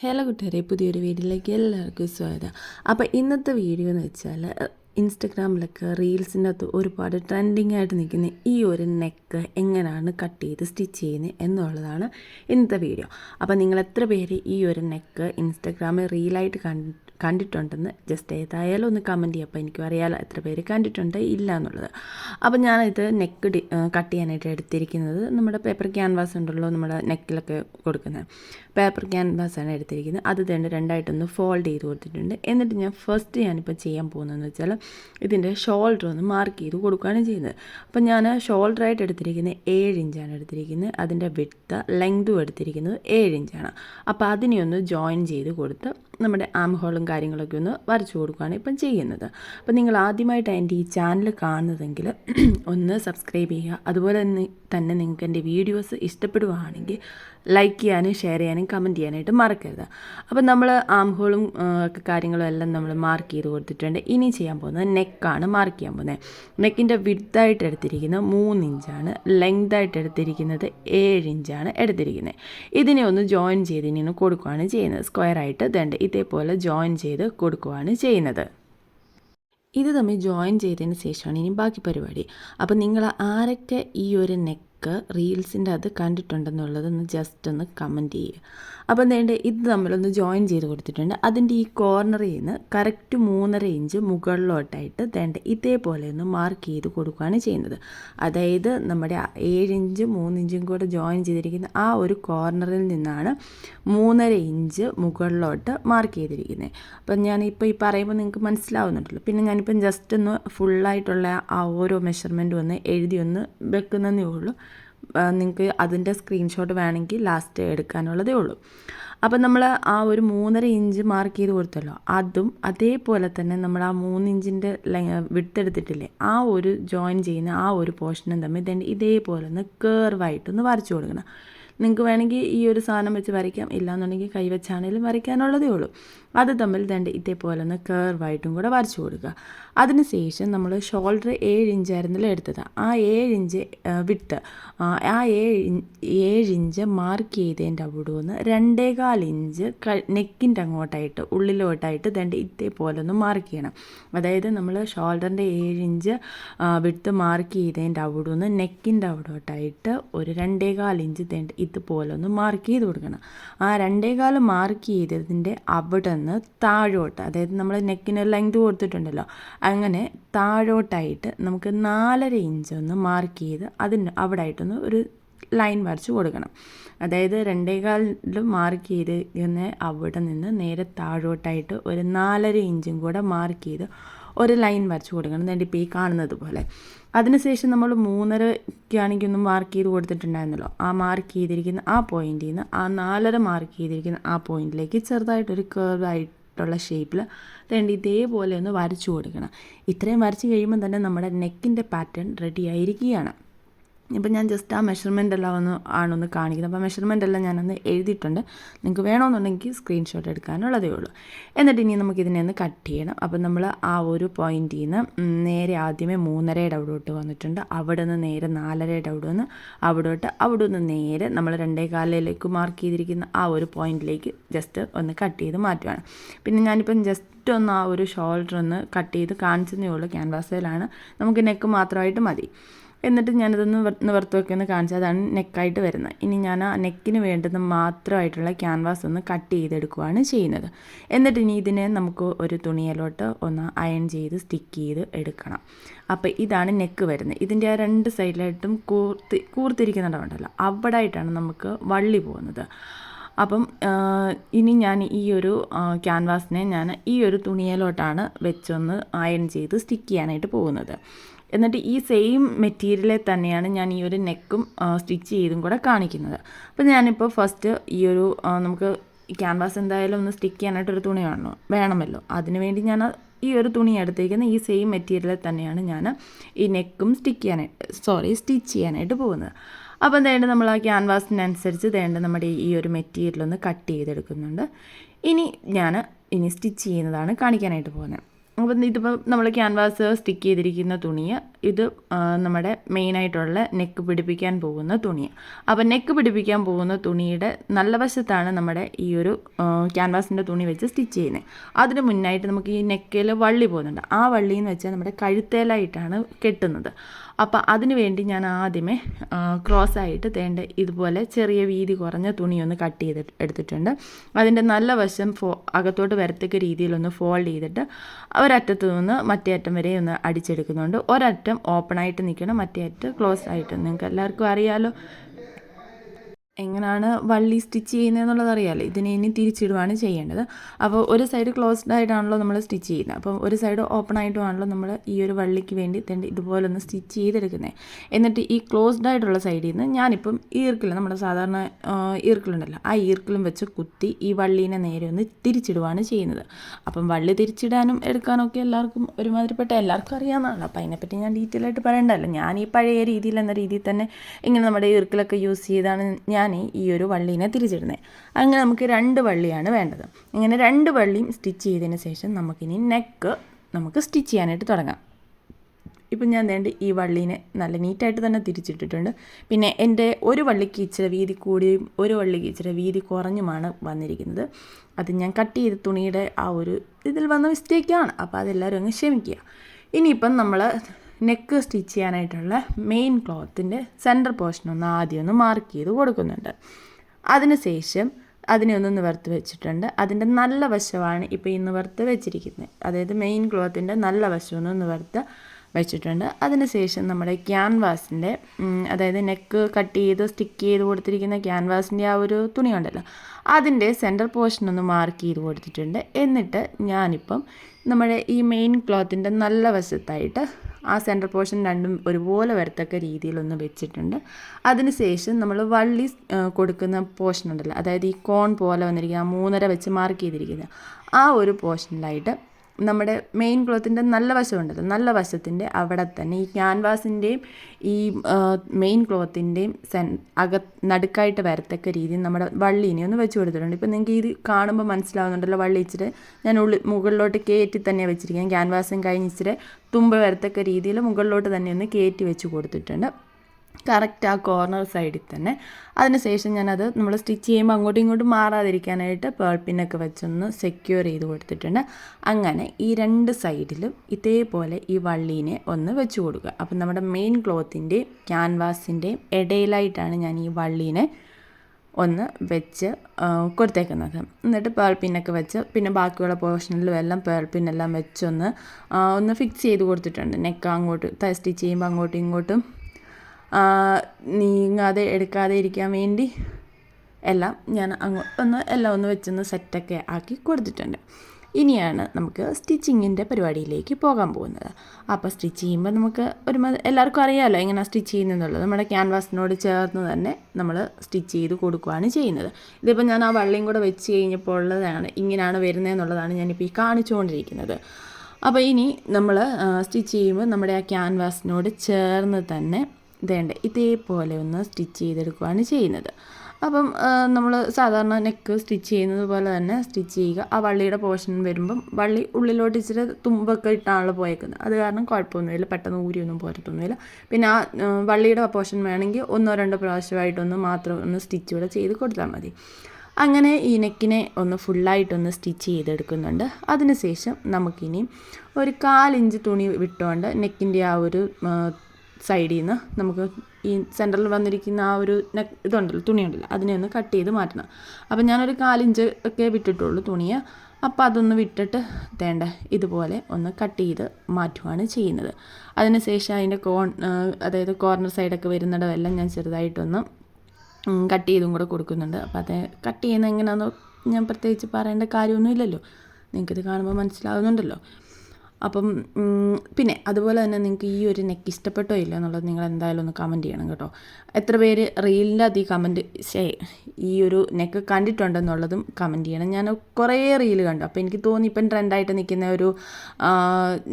Hello കൂട്ടുകാരെ പുതിയൊരു വീഡിയോയിലേക്ക് എല്ലാവർക്കും സ്വാഗതം. അപ്പോൾ ഇന്നത്തെ വീഡിയോ എന്ന് വെച്ചാൽ ഇൻസ്റ്റഗ്രാമിലൊക്കെ റീൽസിന്റെ അകത്ത് ഒരുപാട് ട്രെൻഡിങ് ആയിട്ട് നിൽക്കുന്ന ഈ ഒരു നെക്ക് എങ്ങനെയാണ് കട്ട് ചെയ്ത് സ്റ്റിച്ച് ചെയ്യുന്നത് എന്നുള്ളതാണ് ഇന്നത്തെ വീഡിയോ. അപ്പോൾ നിങ്ങൾ എത്ര പേര് ഈ ഒരു നെക്ക് ഇൻസ്റ്റഗ്രാമിൽ റീലായിട്ട് കണ്ട് കണ്ടിട്ടുണ്ടെന്ന് ജസ്റ്റ് ഏതായാലും ഒന്ന് കമന്റ് ചെയ്യുക അപ്പോൾ എനിക്കും അറിയാലോ എത്ര പേര് കണ്ടിട്ടുണ്ട് ഇല്ല എന്നുള്ളത്. അപ്പോൾ ഞാനിത് നെക്ക് ഡി കട്ട് ചെയ്യാനായിട്ട് എടുത്തിരിക്കുന്നത് നമ്മുടെ പേപ്പർ ക്യാൻവാസ് ഉണ്ടല്ലോ നമ്മുടെ നെക്കിലൊക്കെ കൊടുക്കുന്നത്. പേപ്പർ ക്യാൻവാസാണ് എടുത്തിരിക്കുന്നത്. അത് തന്നെ രണ്ടായിട്ടൊന്ന് ഫോൾഡ് ചെയ്ത് കൊടുത്തിട്ടുണ്ട്. എന്നിട്ട് ഞാൻ ഫസ്റ്റ് ഞാനിപ്പോൾ ചെയ്യാൻ പോകുന്നതെന്ന് വെച്ചാൽ ഇതിന്റെ ഷോൾഡർ ഒന്ന് മാർക്ക് ചെയ്ത് കൊടുക്കുകയാണ് ചെയ്യുന്നത്. അപ്പോൾ ഞാൻ ഷോൾഡർ ഷോൾഡറായിട്ട് എടുത്തിരിക്കുന്നത് ഏഴ് ഇഞ്ചാണ് എടുത്തിരിക്കുന്നത്. അതിന്റെ വിട്ത്ത് ലെങ്തും എടുത്തിരിക്കുന്നത് ഏഴ് ഇഞ്ചാണ് അപ്പോൾ അതിനെ ഒന്ന് ജോയിൻ ചെയ്ത് കൊടുത്ത് നമ്മുടെ ആം ഹോളും കാര്യങ്ങളൊക്കെ ഒന്ന് വരച്ചു കൊടുക്കുകയാണ് ഇപ്പം ചെയ്യുന്നത്. അപ്പം നിങ്ങൾ ആദ്യമായിട്ട് എന്റെ ഈ ചാനൽ കാണുന്നതെങ്കിൽ ഒന്ന് സബ്സ്ക്രൈബ് ചെയ്യുക. അതുപോലെ തന്നെ തന്നെ നിങ്ങൾക്ക് എന്റെ വീഡിയോസ് ഇഷ്ടപ്പെടുകയാണെങ്കിൽ ലൈക്ക് ചെയ്യാനും ഷെയർ ചെയ്യാനും കമന്റ് ചെയ്യാനായിട്ട് മറക്കരുത്. അപ്പം നമ്മൾ ആംഹോളും കാര്യങ്ങളും എല്ലാം നമ്മൾ മാർക്ക് ചെയ്ത് കൊടുത്തിട്ടുണ്ട്. ഇനി ചെയ്യാൻ പോകുന്നത് നെക്കാണ് മാർക്ക് ചെയ്യാൻ പോകുന്നത്. നെക്കിന്റെ വിഡ്ത്തായിട്ട് എടുത്തിരിക്കുന്നത് മൂന്ന് ഇഞ്ചാണ് ലെങ്തായിട്ട് എടുത്തിരിക്കുന്നത് ഏഴ് ഇഞ്ചാണ് എടുത്തിരിക്കുന്നത്. ഇതിനെ ഒന്ന് ജോയിൻ ചെയ്ത് ഇനി ഒന്ന് കൊടുക്കുകയാണ് ചെയ്യുന്നത്. സ്ക്വയറായിട്ട് ദണ്ട് ഇതേപോലെ ജോയിൻ ചെയ്ത് കൊടുക്കുകയാണ് ചെയ്യുന്നത്. ഇത് തമ്മിൽ ജോയിൻ ചെയ്തതിന് ശേഷമാണ് ഇനി ബാക്കി പരിപാടി. അപ്പോൾ നിങ്ങൾ ആരൊക്കെ ഈ ഒരു നെക്ക് റീൽസിന്റെ അത് കണ്ടിട്ടുണ്ടെന്നുള്ളതൊന്ന് ജസ്റ്റ് ഒന്ന് കമന്റ് ചെയ്യുക. അപ്പം എന്താ ഇത് നമ്മളൊന്ന് ജോയിൻ ചെയ്ത് കൊടുത്തിട്ടുണ്ട്. അതിന്റെ ഈ കോർണറിൽ നിന്ന് കറക്റ്റ് മൂന്നര ഇഞ്ച് മുകളിലോട്ടായിട്ട് തേണ്ട ഇതേപോലെ ഒന്ന് മാർക്ക് ചെയ്ത് കൊടുക്കുകയാണ് ചെയ്യുന്നത്. അതായത് നമ്മുടെ ഏഴിഞ്ചും മൂന്നിഞ്ചും കൂടെ ജോയിൻ ചെയ്തിരിക്കുന്ന ആ ഒരു കോർണറിൽ നിന്നാണ് മൂന്നര ഇഞ്ച് മുകളിലോട്ട് മാർക്ക് ചെയ്തിരിക്കുന്നത്. അപ്പം ഞാനിപ്പോൾ ഈ പറയുമ്പോൾ നിങ്ങൾക്ക് മനസ്സിലാവുന്നുണ്ടല്ലോ. പിന്നെ ഞാനിപ്പം ജസ്റ്റ് ഒന്ന് ഫുള്ളായിട്ടുള്ള ആ ഓരോ മെഷർമെന്റും ഒന്ന് എഴുതി ഒന്ന് വെക്കുന്നതേ ഉള്ളൂ. നിങ്ങൾക്ക് അതിന്റെ സ്ക്രീൻഷോട്ട് വേണമെങ്കിൽ ലാസ്റ്റ് എടുക്കാനുള്ളതേ ഉള്ളൂ. അപ്പം നമ്മൾ ആ ഒരു മൂന്നര ഇഞ്ച് മാർക്ക് ചെയ്ത് കൊടുത്തല്ലോ. അതും അതേപോലെ തന്നെ നമ്മൾ ആ മൂന്ന് ഇഞ്ചിന്റെ വിട്ടെടുത്തിട്ടില്ലേ ആ ഒരു ജോയിൻ ചെയ്യുന്ന ആ ഒരു പോർഷനും തമ്മിൽ തന്നെ ഇതേപോലെ ഒന്ന് കേർവായിട്ടൊന്ന് വരച്ചു കൊടുക്കണം. നിങ്ങൾക്ക് വേണമെങ്കിൽ ഈ ഒരു സാധനം വെച്ച് വരയ്ക്കാം. ഇല്ലാന്നുണ്ടെങ്കിൽ കൈ വെച്ചാണെങ്കിലും വരയ്ക്കാനുള്ളതേ ഉള്ളൂ. അത് തമ്മിൽ രണ്ട് ഇതേപോലെ ഒന്ന് കേർവായിട്ടും കൂടെ വരച്ചു കൊടുക്കുക. അതിനുശേഷം നമ്മൾ ഷോൾഡർ ഏഴ് ഇഞ്ചായിരുന്നല്ലോ എടുത്തത്. ആ ഏഴ് ഇഞ്ച് വിട്ട് ആ ഏഴ് ഏഴ് ഇഞ്ച് മാർക്ക് ചെയ്തതിന്റെ അവിടെ നിന്ന് രണ്ടേകാൽ ഇഞ്ച് നെക്കിന്റെ അങ്ങോട്ടായിട്ട് ഉള്ളിലോട്ടായിട്ട് ദണ്ട് ഇതേപോലെ ഒന്ന് മാർക്ക് ചെയ്യണം. അതായത് നമ്മൾ ഷോൾഡറിന്റെ ഏഴ് ഇഞ്ച് വിട്ട് മാർക്ക് ചെയ്തതിന്റെ അവിടെ ഒന്ന് നെക്കിന്റെ അവിടോട്ടായിട്ട് ഒരു രണ്ടേകാൽ ഇഞ്ച് ദണ്ട് ഇതുപോലെ ഒന്ന് മാർക്ക് ചെയ്ത് കൊടുക്കണം. ആ രണ്ടേകാൽ മാർക്ക് ചെയ്തതിന്റെ അവിടെ നിന്ന് താഴോട്ട് അതായത് നമ്മൾ നെക്കിന് ലെങ്ത് കൊടുത്തിട്ടുണ്ടല്ലോ അങ്ങനെ താഴോട്ടായിട്ട് നമുക്ക് നാലര ഇഞ്ച് ഒന്ന് മാർക്ക് ചെയ്ത് അതിന് അവിടെ ആയിട്ടൊന്ന് ഒരു ലൈൻ വരച്ച് കൊടുക്കണം. അതായത് രണ്ടേകാലിൽ മാർക്ക് ചെയ്ത് ഇങ്ങനെ അവിടെ നിന്ന് നേരെ താഴോട്ടായിട്ട് ഒരു നാലര ഇഞ്ചും കൂടെ മാർക്ക് ചെയ്ത് ഒരു ലൈൻ വരച്ച് കൊടുക്കണം. എന്നിട്ട് ഇപ്പോൾ ഈ കാണുന്നത് പോലെ. അതിനുശേഷം നമ്മൾ മൂന്നരയ്ക്കാണെങ്കിൽ ഒന്ന് മാർക്ക് ചെയ്ത് കൊടുത്തിട്ടുണ്ടായിരുന്നല്ലോ. ആ മാർക്ക് ചെയ്തിരിക്കുന്ന ആ പോയിന്റിൽ നിന്ന് ആ നാലര മാർക്ക് ചെയ്തിരിക്കുന്ന ആ പോയിന്റിലേക്ക് ചെറുതായിട്ടൊരു കേർവ് ആയിട്ടുള്ള ഷേപ്പിൽ രണ്ട് ഇതേപോലെ ഒന്ന് വരച്ചു കൊടുക്കണം. ഇത്രയും വരച്ച് കഴിയുമ്പോൾ തന്നെ നമ്മുടെ നെക്കിന്റെ പാറ്റേൺ റെഡി ആയിരിക്കുകയാണ്. ഇപ്പം ഞാൻ ജസ്റ്റ് ആ മെഷർമെന്റ് എല്ലാം ഒന്ന് ആണൊന്ന് കാണിക്കുന്നത്. അപ്പോൾ മെഷർമെന്റ് എല്ലാം ഞാനൊന്ന് എഴുതിയിട്ടുണ്ട്. നിങ്ങൾക്ക് വേണമെന്നുണ്ടെങ്കിൽ സ്ക്രീൻഷോട്ട് എടുക്കാനുള്ളതേ ഉള്ളൂ. എന്നിട്ട് ഇനി നമുക്ക് ഇതിനെ ഒന്ന് കട്ട് ചെയ്യണം. അപ്പം നമ്മൾ ആ ഒരു പോയിന്റിൽ നിന്ന് നേരെ ആദ്യമേ മൂന്നരയുടെ അവിടോട്ട് വന്നിട്ടുണ്ട്. അവിടെ നിന്ന് നേരെ നാലരയുടെ അവിടെ നിന്ന് അവിടോട്ട് അവിടെ നിന്ന് നേരെ നമ്മൾ രണ്ടേ കാലിലേക്ക് മാർക്ക് ചെയ്തിരിക്കുന്ന ആ ഒരു പോയിന്റിലേക്ക് ജസ്റ്റ് ഒന്ന് കട്ട് ചെയ്ത് മാറ്റുകയാണ് പിന്നെ ഞാനിപ്പം ജസ്റ്റ് ഒന്ന് ആ ഒരു ഷോൾഡർ ഒന്ന് കട്ട് ചെയ്ത് കാണിച്ചതേ ഉള്ളൂ. ക്യാൻവാസയിലാണ് നമുക്ക് നെക്ക് മാത്രമായിട്ട് മതി. എന്നിട്ട് ഞാനിതൊന്ന് നിവർത്ത് വെക്കുന്ന കാണിച്ചാൽ അതാണ് നെക്കായിട്ട് വരുന്നത്. ഇനി ഞാൻ ആ നെക്കിന് വേണ്ടുന്ന മാത്രമായിട്ടുള്ള ക്യാൻവാസ് ഒന്ന് കട്ട് ചെയ്തെടുക്കുകയാണ് ചെയ്യുന്നത്. എന്നിട്ട് ഇനി ഇതിനെ നമുക്ക് ഒരു തുണിയിലോട്ട് ഒന്ന് അയൺ ചെയ്ത് സ്റ്റിക്ക് ചെയ്ത് എടുക്കണം. അപ്പോൾ ഇതാണ് നെക്ക് വരുന്നത്. ഇതിന്റെ ആ രണ്ട് സൈഡിലായിട്ടും കൂർത്തി കൂർത്തിരിക്കുന്നുണ്ടാവുണ്ടല്ലോ അവിടെ ആയിട്ടാണ് നമുക്ക് വള്ളി പോകുന്നത്. അപ്പം ഇനി ഞാൻ ഈ ഒരു ക്യാൻവാസിനെ ഞാൻ ഈ ഒരു തുണിയിലോട്ടാണ് വെച്ചൊന്ന് അയൺ ചെയ്ത് സ്റ്റിക്ക് ചെയ്യാനായിട്ട് പോകുന്നത്. എന്നിട്ട് ഈ സെയിം മെറ്റീരിയലിൽ തന്നെയാണ് ഞാൻ ഈ ഒരു നെക്കും സ്റ്റിച്ച് ചെയ്തും കൂടെ കാണിക്കുന്നത്. അപ്പോൾ ഞാനിപ്പോൾ ഫസ്റ്റ് ഈ ഒരു നമുക്ക് ക്യാൻവാസ് എന്തായാലും ഒന്ന് സ്റ്റിക്ക് ചെയ്യാനായിട്ടൊരു തുണി വേണോ വേണമല്ലോ. അതിനുവേണ്ടി ഞാൻ ഈ ഒരു തുണി എടുത്തേക്കുന്ന ഈ സെയിം മെറ്റീരിയലിൽ തന്നെയാണ് ഞാൻ ഈ നെക്കും സ്റ്റിക്ക് ചെയ്യാനായിട്ട് സോറി സ്റ്റിച്ച് ചെയ്യാനായിട്ട് പോകുന്നത്. അപ്പോൾ എന്തായാലും നമ്മൾ ആ ക്യാൻവാസിനനുസരിച്ച് വേണ്ട നമ്മുടെ ഈ ഒരു മെറ്റീരിയൽ ഒന്ന് കട്ട് ചെയ്തെടുക്കുന്നുണ്ട്. ഇനി ഞാൻ ഇനി സ്റ്റിച്ച് ചെയ്യുന്നതാണ് കാണിക്കാനായിട്ട് പോകുന്നത്. അപ്പം ഇതിപ്പോൾ നമ്മൾ ക്യാൻവാസ് സ്റ്റിക്ക് ചെയ്തിരിക്കുന്ന തുണിയ് ഇത് നമ്മുടെ മെയിനായിട്ടുള്ള നെക്ക് പിടിപ്പിക്കാൻ പോകുന്ന തുണി അപ്പോൾ നെക്ക് പിടിപ്പിക്കാൻ പോകുന്ന തുണിയുടെ നല്ല വശത്താണ് നമ്മുടെ ഈ ഒരു ക്യാൻവാസിന്റെ തുണി വെച്ച് സ്റ്റിച്ച് ചെയ്യുന്നത് അതിന് മുന്നായിട്ട് നമുക്ക് ഈ നെക്കിൽ വള്ളി പോകുന്നുണ്ട്. ആ വള്ളി എന്ന് വെച്ചാൽ നമ്മുടെ കഴുത്തേലായിട്ടാണ് കെട്ടുന്നത്. അപ്പോൾ അതിനുവേണ്ടി ഞാൻ ആദ്യമേ ക്രോസ് ആയിട്ട് തേണ്ട ഇതുപോലെ ചെറിയ വീതി കുറഞ്ഞ തുണിയൊന്ന് കട്ട് ചെയ്ത് എടുത്തിട്ടുണ്ട്. അതിന്റെ നല്ല വശം ഫോ അകത്തോട്ട് വരത്തക്ക രീതിയിലൊന്ന് ഫോൾഡ് ചെയ്തിട്ട് ഒരറ്റത്ത് നിന്ന് മറ്റേ അറ്റം വരെ ഒന്ന് അടിച്ചെടുക്കുന്നുണ്ട്. ഒരറ്റം ഓപ്പൺ ആയിട്ട് നിൽക്കണം മറ്റേ അറ്റം ക്ലോസ് ആയിട്ട്. നിങ്ങൾക്ക് എല്ലാവർക്കും അറിയാലോ. എങ്ങനെയാണ് വള്ളി സ്റ്റിച്ച് ചെയ്യുന്നതെന്നുള്ളത് അറിയാമല്ലോ ഇതിനെ ഇനി തിരിച്ചിടുവാണ് ചെയ്യേണ്ടത്. അപ്പോൾ ഒരു സൈഡ് ക്ലോസ്ഡ് ആയിട്ടാണല്ലോ നമ്മൾ സ്റ്റിച്ച് ചെയ്യുന്നത്. അപ്പോൾ ഒരു സൈഡ് ഓപ്പൺ ആയിട്ടുമാണല്ലോ നമ്മൾ ഈ ഒരു വള്ളിക്ക് വേണ്ടി തന്നെ ഇതുപോലെ ഒന്ന് സ്റ്റിച്ച് ചെയ്തെടുക്കുന്നത്. എന്നിട്ട് ഈ ക്ലോസ്ഡ് ആയിട്ടുള്ള സൈഡിൽ നിന്ന് ഞാനിപ്പം ഈർക്കിൽ നമ്മുടെ സാധാരണ ഈർക്കിലുണ്ടല്ലോ. ആ ഈർക്കിലും വെച്ച് കുത്തി ഈ വള്ളീനെ നേരെ ഒന്ന് തിരിച്ചിടുവാണ് ചെയ്യുന്നത്. അപ്പം വള്ളി തിരിച്ചിടാനും എടുക്കാനൊക്കെ എല്ലാവർക്കും ഒരുമാതിരിപ്പെട്ട എല്ലാവർക്കും അറിയാവുന്നതാണ്. അപ്പോൾ അതിനെപ്പറ്റി ഞാൻ ഡീറ്റെയിൽ ആയിട്ട് പറയണ്ടല്ലോ. ഞാൻ ഈ പഴയ രീതിയിൽ എന്ന രീതിയിൽ തന്നെ ഇങ്ങനെ നമ്മുടെ ഈർക്കിലൊക്കെ യൂസ് ചെയ്താണ് ഞാൻ ഈ ഒരു വള്ളീനെ തിരിച്ചിടുന്നത്. അങ്ങനെ നമുക്ക് രണ്ട് വള്ളിയാണ് വേണ്ടത്. ഇങ്ങനെ രണ്ട് വള്ളിയും സ്റ്റിച്ച് ചെയ്തതിന് ശേഷം നമുക്കിനി നെക്ക് നമുക്ക് സ്റ്റിച്ച് ചെയ്യാനായിട്ട് തുടങ്ങാം. ഇപ്പം ഞാൻ വേണ്ടി ഈ വള്ളീനെ നല്ല നീറ്റായിട്ട് തന്നെ തിരിച്ചിട്ടിട്ടുണ്ട്. പിന്നെ എന്റെ ഒരു വള്ളിക്ക് ഇച്ചിരി വീതി കൂടിയും ഒരു വള്ളിക്ക് ഇച്ചിരി വീതി കുറഞ്ഞുമാണ് വന്നിരിക്കുന്നത്. അത് ഞാൻ കട്ട് ചെയ്ത തുണിയുടെ ആ ഒരു ഇതിൽ വന്ന മിസ്റ്റേക്കാണ് അപ്പോൾ അതെല്ലാവരും അങ്ങ് ക്ഷമിക്കുക. ഇനിയിപ്പം നമ്മൾ നെക്ക് സ്റ്റിച്ച് ചെയ്യാനായിട്ടുള്ള മെയിൻ ക്ലോത്തിന്റെ സെന്റർ പോർഷൻ ഒന്ന് ആദ്യം ഒന്ന് മാർക്ക് ചെയ്ത് കൊടുക്കുന്നുണ്ട്. അതിനുശേഷം അതിനെ ഒന്ന് നിവർത്ത് വെച്ചിട്ടുണ്ട്. അതിന്റെ നല്ല വശമാണ് ഇപ്പോൾ ഈ നിവർത്ത് വെച്ചിരിക്കുന്നത്. അതായത് മെയിൻ ക്ലോത്തിന്റെ നല്ല വശം ഒന്ന് നിവർത്ത് വെച്ചിട്ടുണ്ട്. അതിനുശേഷം നമ്മുടെ ക്യാൻവാസിന്റെ അതായത് നെക്ക് കട്ട് ചെയ്ത് സ്റ്റിക്ക് ചെയ്ത് കൊടുത്തിരിക്കുന്ന ക്യാൻവാസിന്റെ ആ ഒരു തുണി ഉണ്ടല്ലോ അതിന്റെ സെന്റർ പോർഷൻ ഒന്ന് മാർക്ക് ചെയ്ത് കൊടുത്തിട്ടുണ്ട്. എന്നിട്ട് ഞാനിപ്പം നമ്മുടെ ഈ മെയിൻ ക്ലോത്തിന്റെ നല്ല വശത്തായിട്ട് ആ സെന്റർ പോർഷൻ രണ്ടും ഒരുപോലെ വരത്തക്ക രീതിയിലൊന്ന് വെച്ചിട്ടുണ്ട്. അതിനുശേഷം നമ്മൾ വള്ളി കൊടുക്കുന്ന പോർഷൻ ഉണ്ടല്ലോ. അതായത് ഈ കോൺ പോലെ വന്നിരിക്കുന്ന മൂന്നര വെച്ച് മാർക്ക് ചെയ്തിരിക്കുന്നത് ആ ഒരു പോർഷനിലായിട്ട് നമ്മുടെ മെയിൻ ക്ലോത്തിന്റെ നല്ല വശമുണ്ടല്ലോ. നല്ല വശത്തിന്റെ അവിടെ തന്നെ ഈ ക്യാൻവാസിന്റെയും ഈ മെയിൻ ക്ലോത്തിന്റെയും സെൻ അക നടുക്കായിട്ട് വരത്തക്ക രീതിയിൽ നമ്മുടെ വള്ളീനെ ഒന്ന് വെച്ച് കൊടുത്തിട്ടുണ്ട്. ഇപ്പം നിങ്ങൾക്ക് ഇത് കാണുമ്പോൾ മനസ്സിലാവുന്നുണ്ടല്ലോ വള്ളി ഇച്ചിരി ഞാൻ ഉള്ളിൽ മുകളിലോട്ട് കയറ്റി തന്നെ വെച്ചിരിക്കുന്നത് ക്യാൻവാസും കഴിഞ്ഞ് ഇച്ചിരി തുമ്പ് വരത്തക്ക രീതിയിൽ മുകളിലോട്ട് തന്നെ ഒന്ന് കയറ്റി വെച്ച് കൊടുത്തിട്ടുണ്ട്. കറക്റ്റ് ആ കോർണർ സൈഡിൽ തന്നെ. അതിനുശേഷം ഞാനത് നമ്മൾ സ്റ്റിച്ച് ചെയ്യുമ്പോൾ അങ്ങോട്ടും ഇങ്ങോട്ടും മാറാതിരിക്കാനായിട്ട് പേൾ പിന്നൊക്കെ വെച്ചൊന്ന് സെക്യൂർ ചെയ്ത് കൊടുത്തിട്ടുണ്ട്. അങ്ങനെ ഈ രണ്ട് സൈഡിലും ഇതേപോലെ ഈ വള്ളീനെ ഒന്ന് വെച്ച് കൊടുക്കുക. അപ്പം നമ്മുടെ മെയിൻ ക്ലോത്തിന്റെയും ക്യാൻവാസിന്റെയും ഇടയിലായിട്ടാണ് ഞാൻ ഈ വള്ളീനെ ഒന്ന് വെച്ച് കൊടുത്തേക്കുന്നത്. എന്നിട്ട് പേൾ പിന്നൊക്കെ വെച്ച് പിന്നെ ബാക്കിയുള്ള പോർഷനിലും എല്ലാം പേൾ പിന്നെല്ലാം വെച്ചൊന്ന് ഒന്ന് ഫിക്സ് ചെയ്ത് കൊടുത്തിട്ടുണ്ട്. നെക്ക് അങ്ങോട്ട് സ്റ്റിച്ച് ചെയ്യുമ്പോൾ അങ്ങോട്ടും ഇങ്ങോട്ടും നീങ്ങാതെ എടുക്കാതെ ഇരിക്കാൻ വേണ്ടി എല്ലാം ഞാൻ അങ്ങ് ഒന്ന് എല്ലാം ഒന്ന് വെച്ചൊന്ന് സെറ്റൊക്കെ ആക്കി കൊടുത്തിട്ടുണ്ട്. ഇനിയാണ് നമുക്ക് സ്റ്റിച്ചിങ്ങിന്റെ പരിപാടിയിലേക്ക് പോകാൻ പോകുന്നത്. അപ്പോൾ സ്റ്റിച്ച് ചെയ്യുമ്പോൾ നമുക്ക് ഒരു എല്ലാവർക്കും അറിയാമല്ലോ എങ്ങനെ സ്റ്റിച്ച് ചെയ്യുന്നതെന്നുള്ളത്. നമ്മുടെ ക്യാൻവാസിനോട് ചേർന്ന് തന്നെ നമ്മൾ സ്റ്റിച്ച് ചെയ്ത് കൊടുക്കുകയാണ് ചെയ്യുന്നത്. ഇതിപ്പോൾ ഞാൻ ആ വള്ളിയും കൂടെ വെച്ച് കഴിഞ്ഞപ്പോൾ ഉള്ളതാണ് ഇങ്ങനെയാണ് വരുന്നതെന്നുള്ളതാണ് ഞാനിപ്പോൾ ഈ കാണിച്ചുകൊണ്ടിരിക്കുന്നത്. അപ്പോൾ ഇനി നമ്മൾ സ്റ്റിച്ച് ചെയ്യുമ്പോൾ നമ്മുടെ ആ ക്യാൻവാസിനോട് ചേർന്ന് തന്നെ ഇതേണ്ട. ഇതേപോലെ ഒന്ന് സ്റ്റിച്ച് ചെയ്തെടുക്കുകയാണ് ചെയ്യുന്നത്. അപ്പം നമ്മൾ സാധാരണ നെക്ക് സ്റ്റിച്ച് ചെയ്യുന്നത് പോലെ തന്നെ സ്റ്റിച്ച് ചെയ്യുക. ആ വള്ളിയുടെ പോർഷൻ വരുമ്പം വള്ളി ഉള്ളിലോട്ട് ഇച്ചിരി തുമ്പൊക്കെ ഇട്ടാണല്ലോ പോയേക്കുന്നത്. അത് കാരണം കുഴപ്പമൊന്നുമില്ല. പെട്ടെന്ന് ഊരിയൊന്നും പോരത്തൊന്നുമില്ല. പിന്നെ ആ വള്ളിയുടെ പോർഷൻ വേണമെങ്കിൽ ഒന്നോ രണ്ടോ പ്രാവശ്യമായിട്ടൊന്ന് മാത്രം ഒന്ന് സ്റ്റിച്ച് കൂടെ ചെയ്ത് കൊടുത്താൽ മതി. അങ്ങനെ ഈ നെക്കിനെ ഒന്ന് ഫുള്ളായിട്ടൊന്ന് സ്റ്റിച്ച് ചെയ്തെടുക്കുന്നുണ്ട്. അതിനുശേഷം നമുക്കിനി ഒരു കാലിഞ്ച് തുണി വിട്ടുകൊണ്ട് നെക്കിന്റെ ആ ഒരു സൈഡിൽ നിന്ന് നമുക്ക് ഈ സെന്ററിൽ വന്നിരിക്കുന്ന ആ ഒരു നെക്ക് ഇതുണ്ടല്ലോ തുണിയുണ്ടല്ലോ അതിനെ ഒന്ന് കട്ട് ചെയ്ത് മാറ്റണം. അപ്പം ഞാനൊരു കാലിഞ്ച് ഒക്കെ വിട്ടിട്ടുള്ളൂ തുണിയെ. അപ്പോൾ അതൊന്ന് വിട്ടിട്ട് തേണ്ട ഇതുപോലെ ഒന്ന് കട്ട് ചെയ്ത് മാറ്റുവാണ് ചെയ്യുന്നത്. അതിനുശേഷം അതിന്റെ കോൺ അതായത് കോർണർ സൈഡൊക്കെ വരുന്നിടമെല്ലാം ഞാൻ ചെറുതായിട്ടൊന്ന് കട്ട് ചെയ്തും കൂടെ കൊടുക്കുന്നുണ്ട്. അപ്പോൾ അത് കട്ട് ചെയ്യുന്ന എങ്ങനെയാണെന്ന് ഞാൻ പ്രത്യേകിച്ച് പറയേണ്ട കാര്യമൊന്നുമില്ലല്ലോ. നിങ്ങൾക്കിത് കാണുമ്പോൾ മനസ്സിലാവുന്നുണ്ടല്ലോ. അപ്പം പിന്നെ അതുപോലെ തന്നെ നിങ്ങൾക്ക് ഈ ഒരു നെക്ക് ഇഷ്ടപ്പെട്ടോ ഇല്ല എന്നുള്ളത് നിങ്ങൾ എന്തായാലും ഒന്ന് കമന്റ് ചെയ്യണം കേട്ടോ. എത്ര പേര് റീലിന്റെ അത് ഈ കമന്റ് ഈ ഒരു നെക്ക് കണ്ടിട്ടുണ്ടെന്നുള്ളതും കമന്റ് ചെയ്യണം. ഞാൻ കുറേ റീൽ കണ്ടു. അപ്പോൾ എനിക്ക് തോന്നി ഇപ്പം ട്രെൻഡായിട്ട് നിൽക്കുന്ന ഒരു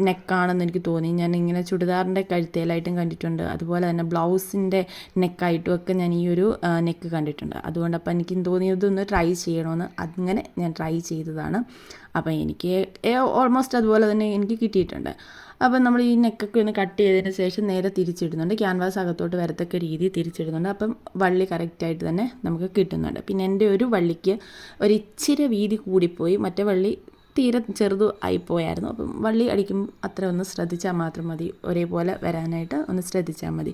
നെക്കാണെന്ന് എനിക്ക് തോന്നി. ഞാൻ ഇങ്ങനെ ചുടിദാറിന്റെ കഴുത്തേലായിട്ടും കണ്ടിട്ടുണ്ട്. അതുപോലെ തന്നെ ബ്ലൗസിന്റെ നെക്കായിട്ടും ഒക്കെ ഞാൻ ഈ ഒരു നെക്ക് കണ്ടിട്ടുണ്ട്. അതുകൊണ്ട് അപ്പോൾ എനിക്ക് തോന്നിയതൊന്ന് ട്രൈ ചെയ്യണമെന്ന് അങ്ങനെ ഞാൻ ട്രൈ ചെയ്തതാണ്. അപ്പോൾ എനിക്ക് ഓൾമോസ്റ്റ് അതുപോലെ തന്നെ എനിക്ക് കിട്ടിയിട്ടുണ്ട്. അപ്പം നമ്മൾ ഈ നെക്കൊക്കെ ഒന്ന് കട്ട് ചെയ്തതിന് ശേഷം നേരെ തിരിച്ചിടുന്നുണ്ട്. ക്യാൻവാസ് അകത്തോട്ട് വരത്തക്ക രീതി തിരിച്ചിടുന്നുണ്ട്. അപ്പം വള്ളി കറക്റ്റായിട്ട് തന്നെ നമുക്ക് കിട്ടുന്നുണ്ട്. പിന്നെ എന്റെ ഒരു വള്ളിക്ക് ഒരു ഇച്ചിരി വീതി കൂടിപ്പോയി. മറ്റേ വള്ളി തീരെ ചെറുതു ആയിപ്പോയായിരുന്നു. അപ്പം വള്ളി അടിക്കുമ്പോൾ അത്ര ഒന്ന് ശ്രദ്ധിച്ചാൽ മാത്രം മതി. ഒരേപോലെ വരാനായിട്ട് ഒന്ന് ശ്രദ്ധിച്ചാൽ മതി.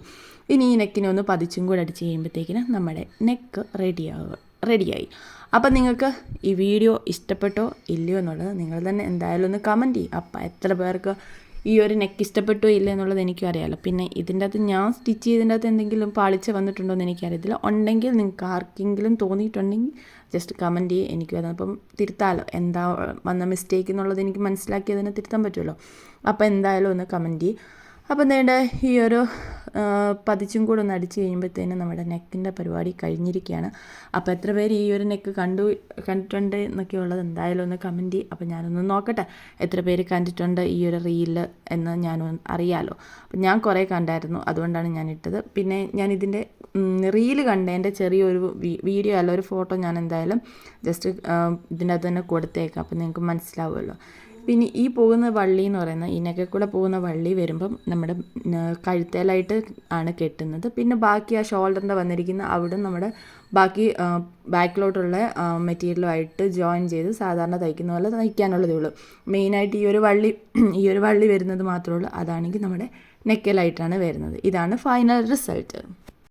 ഇനി ഈ നെക്കിനെ ഒന്ന് പതിച്ചും കൂടെ അടിച്ച് കഴിയുമ്പോഴത്തേക്കിന് നമ്മുടെ നെക്ക് റെഡിയാവുക റെഡിയായി അപ്പം നിങ്ങൾക്ക് ഈ വീഡിയോ ഇഷ്ടപ്പെട്ടോ ഇല്ലയോ എന്നുള്ളത് നിങ്ങൾ തന്നെ എന്തായാലും ഒന്ന് കമന്റ് ചെയ്യും. അപ്പം എത്ര പേർക്ക് ഈ ഒരു നെക്ക് ഇഷ്ടപ്പെട്ടോ ഇല്ല എന്നുള്ളത് എനിക്കും അറിയാമല്ലോ പിന്നെ ഇതിന്റെ അകത്ത് ഞാൻ സ്റ്റിച്ച് ചെയ്തതിന്റെ അകത്ത് എന്തെങ്കിലും പാളിച്ച വന്നിട്ടുണ്ടോ എന്ന് എനിക്കറിയത്തില്ല ഉണ്ടെങ്കിൽ നിങ്ങൾക്ക് ആർക്കെങ്കിലും തോന്നിയിട്ടുണ്ടെങ്കിൽ ജസ്റ്റ് കമന്റ് ചെയ്യും. എനിക്ക് അതിനപ്പം തിരുത്താമല്ലോ എന്താ വന്ന മിസ്റ്റേക്ക് എന്നുള്ളത് എനിക്ക് മനസ്സിലാക്കിയതിനെ തിരുത്താൻ പറ്റുമല്ലോ. അപ്പോൾ എന്തായാലും ഒന്ന് കമന്റ് ചെയ്യും. അപ്പോൾ നേണ്ട ഈ ഒരു പതിച്ചും കൂടെ ഒന്ന് അടിച്ച് കഴിയുമ്പോഴത്തേനും നമ്മുടെ നെക്കിന്റെ പരിപാടി കഴിഞ്ഞിരിക്കുകയാണ്. അപ്പോൾ എത്ര പേര് ഈ ഒരു നെക്ക് കണ്ടു കണ്ടിട്ടുണ്ട് എന്നൊക്കെ ഉള്ളത് എന്തായാലും ഒന്ന് കമന്റ് ചെയ്യും. അപ്പോൾ ഞാനൊന്ന് നോക്കട്ടെ എത്ര പേര് കണ്ടിട്ടുണ്ട് ഈ ഒരു റീൽ എന്ന് ഞാനൊന്ന് അറിയാലോ. അപ്പം ഞാൻ കുറേ കണ്ടായിരുന്നു അതുകൊണ്ടാണ് ഞാൻ ഇട്ടത്. പിന്നെ ഞാൻ ഇതിന്റെ റീൽ കണ്ടതിന്റെ ചെറിയൊരു വീഡിയോ അല്ല ഒരു ഫോട്ടോ ഞാൻ എന്തായാലും ജസ്റ്റ് ഇതിന്റെ അകത്ത് തന്നെ കൊടുത്തേക്കാം. അപ്പം നിങ്ങൾക്ക് മനസ്സിലാവുമല്ലോ. പിന്നെ ഈ പോകുന്ന വള്ളി എന്ന് പറയുന്ന ഈ നെക്കെ കൂടെ പോകുന്ന വള്ളി വരുമ്പം നമ്മുടെ കഴുത്തേലായിട്ട് ആണ് കെട്ടുന്നത്. പിന്നെ ബാക്കി ആ ഷോൾഡറിന്റെ വന്നിരിക്കുന്ന അവിടെ നമ്മുടെ ബാക്കി ബാക്കിലോട്ടുള്ള മെറ്റീരിയലുമായിട്ട് ജോയിൻ ചെയ്ത് സാധാരണ തയ്ക്കുന്ന പോലെ തയ്ക്കാനുള്ളതേ ഉള്ളൂ. മെയിനായിട്ട് ഈ ഒരു വള്ളി ഈ ഒരു വള്ളി വരുന്നത് മാത്രമേ ഉള്ളൂ. അതാണെങ്കിൽ നമ്മുടെ നെക്കലായിട്ടാണ് വരുന്നത്. ഇതാണ് ഫൈനൽ റിസൾട്ട്